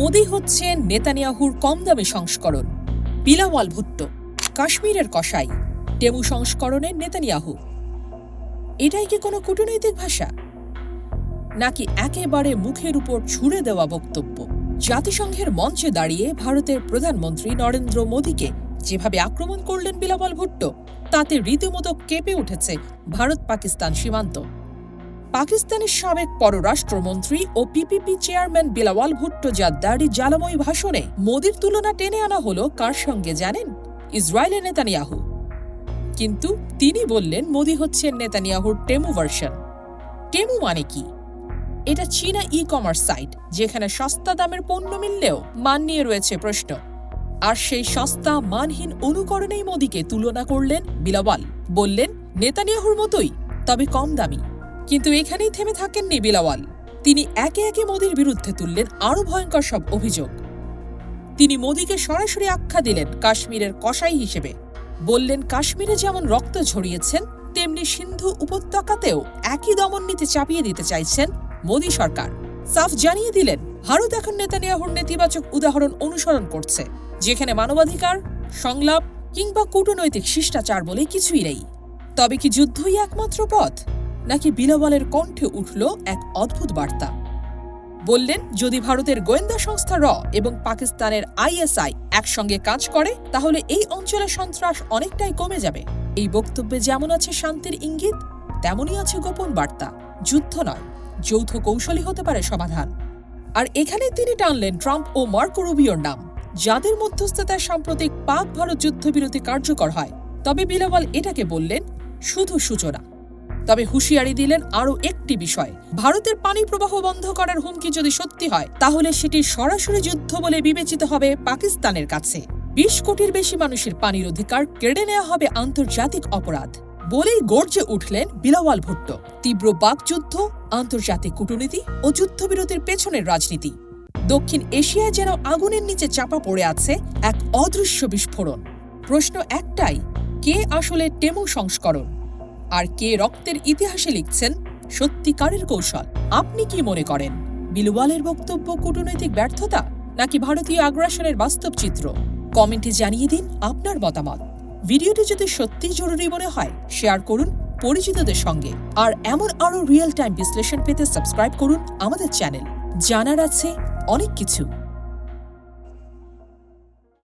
মোদি হচ্ছে নেতানিয়াহুর কম দামি সংস্করণ বিলাওয়াল ভুট্টো, কাশ্মীরের কসাই, টেমু সংস্করণের নেতানিয়াহু। এটাই কি কোনো কূটনৈতিক ভাষা? নাকি একেবারে মুখের উপর ছুড়ে দেওয়া বক্তব্য? জাতিসংঘের মঞ্চে দাঁড়িয়ে ভারতের প্রধানমন্ত্রী নরেন্দ্র মোদীকে যেভাবে আক্রমণ করলেন বিলাবল ভুট্টো, তাতে রীতিমতো কেঁপে উঠেছে ভারত পাকিস্তান সীমান্ত। পাকিস্তানের সাবেক পররাষ্ট্রমন্ত্রী ও পিপিপি চেয়ারম্যান বিলাওয়াল ভুট্টো জাদ্দারি জ্বালাময়ী ভাষণে মোদির তুলনা টেনে আনা হলো কার সঙ্গে জানেন? ইসরায়েলের নেতানিয়াহু। কিন্তু তিনি বললেন মোদি হচ্ছেন নেতানিয়াহুর টেমু ভার্সন। টেমু মানে কি? এটা চীনা ই কমার্স সাইট যেখানে সস্তা দামের পণ্য মিললেও মান নিয়ে রয়েছে প্রশ্ন। আর সেই সস্তা, মানহীন অনুকরণেই মোদিকে তুলনা করলেন বিলাওয়াল। বললেন, নেতানিয়াহুর মতোই, তবে কম দামি। কিন্তু এখানেই থেমে থাকেননি বিলাওয়াল তিনি একে একে মোদির বিরুদ্ধে তুললেন আরও ভয়ঙ্কর সব অভিযোগ। তিনি মোদিকে সরাসরি আখ্যা দিলেন কাশ্মীরের কসাই হিসেবে। বললেন, কাশ্মীরে যেমন রক্ত ঝরিয়েছেন, তেমনি সিন্ধু উপত্যকাতেও একই দমন নীতি চাপিয়ে দিতে চাইছেন মোদী সরকার। সাফ জানিয়ে দিলেন, ভারত এখন নেতানিয়াহুর নেতিবাচক উদাহরণ অনুসরণ করছে, যেখানে মানবাধিকার, সংলাপ কিংবা কূটনৈতিক শিষ্টাচার বলে কিছুই নেই। তবে কি যুদ্ধই একমাত্র পথ? নাকি বিলাওয়ালের কণ্ঠে উঠল এক অদ্ভুত বার্তা। বললেন, যদি ভারতের গোয়েন্দা সংস্থা র এবং পাকিস্তানের আইএসআই একসঙ্গে কাজ করে, তাহলে এই অঞ্চলে সন্ত্রাস অনেকটাই কমে যাবে। এই বক্তব্যে যেমন আছে শান্তির ইঙ্গিত, তেমনই আছে গোপন বার্তা। যুদ্ধ নয়, যৌথ কৌশলী হতে পারে সমাধান। আর এখানে তিনি টানলেন ট্রাম্প ও মার্কো রুবিওর নাম। যাদের মধ্যস্থতায় সাম্প্রতিক পাক ভারত যুদ্ধবিরতি কার্যকর হয়, তবে বিলাওয়াল এটাকে বললেন, শুধু সূচনা। তবে হুঁশিয়ারি দিলেন আরও একটি বিষয়। ভারতের পানি প্রবাহ বন্ধ করার হুমকি যদি সত্যি হয়, তাহলে সেটি সরাসরি যুদ্ধ বলে বিবেচিত হবে পাকিস্তানের কাছে। বিশ কোটির বেশি মানুষের পানির অধিকার কেড়ে নেওয়া হবে আন্তর্জাতিক অপরাধ। বলেই গর্জে উঠলেন বিলাওয়াল ভুট্টো। তীব্র বাকযুদ্ধ, আন্তর্জাতিক কূটনীতি ও যুদ্ধবিরতির পেছনের রাজনীতি। দক্ষিণ এশিয়ায় যেন আগুনের নিচে চাপা পড়ে আছে এক অদৃশ্য বিস্ফোরণ। প্রশ্ন একটাই, কে আসলে টেমু সংস্করণ? আর কে রক্তের ইতিহাসে লিখছেন সত্যিকারের কৌশল? আপনি কি মনে করেন বিলওয়ালের বক্তব্য কূটনৈতিক ব্যর্থতা নাকি ভারতীয় আগ্রাসনের বাস্তব চিত্র? কমেন্টে জানিয়ে দিন আপনার মতামত। ভিডিওটি যদি সত্যিই জরুরি মনে হয়, শেয়ার করুন পরিচিতদের সঙ্গে। আর এমন আরও রিয়েল টাইম বিশ্লেষণ পেতে সাবস্ক্রাইব করুন আমাদের চ্যানেল। জানার আছে অনেক কিছু।